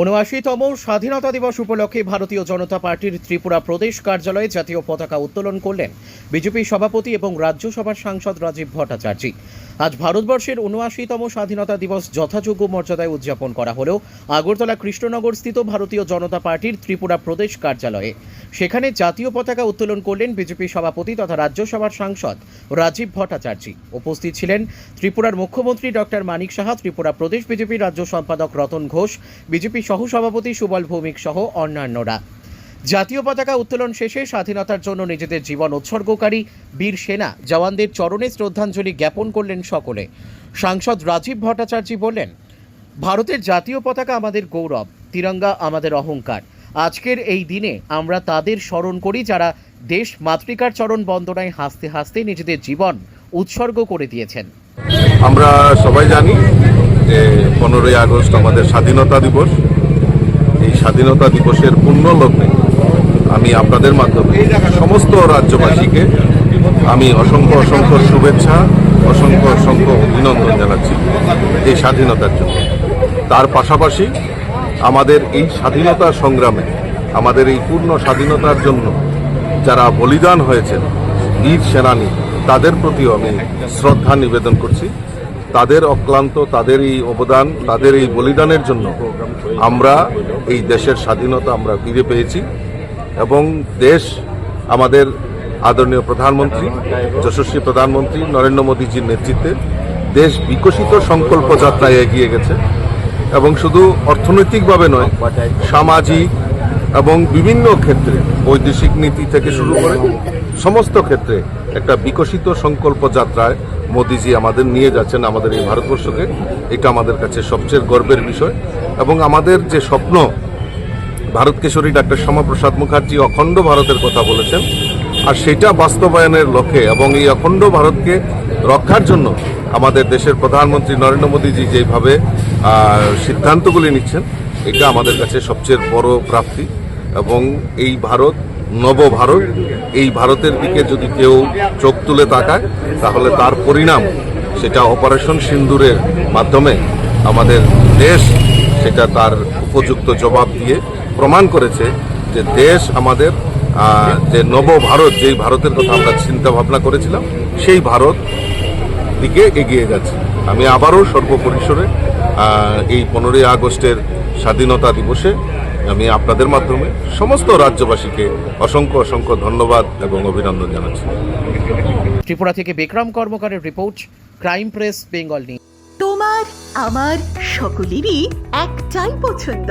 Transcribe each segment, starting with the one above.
উনআশিতম স্বাধীনতা দিবস উপলক্ষে ভারতীয় জনতা পার্টির ত্রিপুরা প্রদেশ কার্যালয়ে জাতীয় পতাকা উত্তোলন করলেন বিজেপি সভাপতি এবং রাজ্যসভার সাংসদ রাজীব ভট্টাচার্য। আজ ভারতবর্ষের উনআশিতম স্বাধীনতা দিবস যথাযোগ্য মর্যাদায় উদযাপন করা হলেও আগরতলা কৃষ্ণনগর স্থিত ভারতীয় জনতা পার্টির ত্রিপুরা প্রদেশ কার্যালয়ে। সেখানে জাতীয় পতাকা উত্তোলন করলেন বিজেপি সভাপতি তথা রাজ্যসভার সাংসদ রাজীব ভট্টাচার্য। উপস্থিত ছিলেন ত্রিপুরার মুখ্যমন্ত্রী ডক্টর মানিক সাহা, ত্রিপুরা প্রদেশ বিজেপির রাজ্য সম্পাদক রতন ঘোষ, বিজেপি সহসভাপতি সুবল ভৌমিক সহ অন্যান্যরা। জাতীয় পতাকা উত্তোলন শেষে স্বাধীনতার জন্য নিজেদের জীবন উৎসর্গকারী বীর সেনা জওয়ানদের চরণে শ্রদ্ধাঞ্জলি জ্ঞাপন করলেন সকলে। সাংসদ রাজীব ভট্টাচার্য বললেন, ভারতের জাতীয় পতাকা আমাদের গৌরব, তিরঙ্গা আমাদের অহংকার। আজকের এই দিনে আমরা তাদের স্মরণ করি যারা দেশ মাতৃকার চরণ বন্দনায় হাসতে হাসতে নিজেদের জীবন উৎসর্গ করে দিয়েছেন। আমরা সবাই জানি যে পনেরোই আগস্ট আমাদের স্বাধীনতা দিবস। এই স্বাধীনতা দিবসের পূর্ণ লগ্নে আমি আপনাদের মাধ্যমে সমস্ত রাজ্যবাসীকে আমি অসংখ্য অসংখ্য শুভেচ্ছা, অসংখ্য অসংখ্য অভিনন্দন জানাচ্ছি এই স্বাধীনতার জন্য। তার পাশাপাশি আমাদের এই স্বাধীনতা সংগ্রামে, আমাদের এই পূর্ণ স্বাধীনতার জন্য যারা বলিদান হয়েছেন, বীর সেনানী, তাদের প্রতিও আমি শ্রদ্ধা নিবেদন করছি। তাদের অক্লান্ত, তাদের এই অবদান, তাদের এই বলিদানের জন্য আমরা এই দেশের স্বাধীনতা আমরা ফিরে পেয়েছি। এবং দেশ আমাদের আদরণীয় প্রধানমন্ত্রী, যশস্বী প্রধানমন্ত্রী নরেন্দ্র মোদীজির নেতৃত্বে দেশ বিকশিত সংকল্প যাত্রায় এগিয়ে গেছে। এবং শুধু অর্থনৈতিকভাবে নয়, সামাজিক এবং বিভিন্ন ক্ষেত্রে, বৈদেশিক নীতি থেকে শুরু করে সমস্ত ক্ষেত্রে একটা বিকশিত সংকল্প যাত্রায় মোদিজি আমাদের নিয়ে যাচ্ছেন আমাদের এই ভারতবর্ষকে। এটা আমাদের কাছে সবচেয়ে গর্বের বিষয়। এবং আমাদের যে স্বপ্ন ভারত কেশরী ডাক্তার শ্যামাপ্রসাদ মুখার্জি অখণ্ড ভারতের কথা বলেছেন। আর সেটা বাস্তবায়নের লক্ষ্যে এবং এই অখণ্ড ভারতকে রক্ষার জন্য আমাদের দেশের প্রধানমন্ত্রী নরেন্দ্র মোদীজি যেভাবে সিদ্ধান্তগুলি নিচ্ছেন, এটা আমাদের কাছে সবচেয়ে বড় প্রাপ্তি। এবং এই ভারত, নব ভারত, এই ভারতের দিকে যদি কেউ চোখ তুলে তাকায়, তাহলে তার পরিণাম সেটা অপারেশন সিন্দুরের মাধ্যমে আমাদের দেশ সেটা তার উপযুক্ত জবাব দিয়ে প্রমাণ করেছে যে দেশ আমাদের যে নব ভারত যেই ভারতের কথা আমরা চিন্তা ভাবনা করেছিলাম সেই ভারত দিকে এগিয়ে যাচ্ছে আমি আবারও সর্বপরিসরে এই পনেরোই আগস্টের স্বাধীনতা দিবসে আমি আপনাদের মাধ্যমে সমস্ত রাজ্যবাসীকে অসংখ্য অসংখ্য ধন্যবাদ এবং অভিনন্দন জানাচ্ছি। ত্রিপুরা থেকে Bikram কর্মকারের report crime press Bengal news. তোমার আমার সকলেরই একটাই পছন্দ।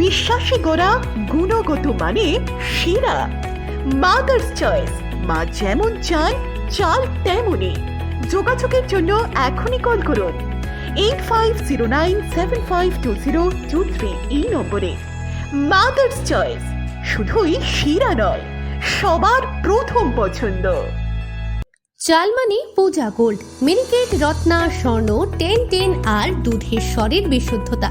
বিশ্বাসী গোড়া, গুণগত মানে সেরা। মাদার্স চয়েস মা যেমন চান চাল তেমনই। যোগাযোগের জন্য এখনই কল করুন। Eight five zero nine seven five two zero two three এই নম্বরে। মাদার্স চয়েস শুধুই সেরা নয়, সবার প্রথম পছন্দ। চালমানি পূজা গোল্ড মিনিকেট রত্না, স্বর্ণ টেন টেন আর দুধের স্বরের বিশুদ্ধতা।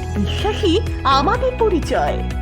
বিশ্বাসী আমাদের পরিচয়।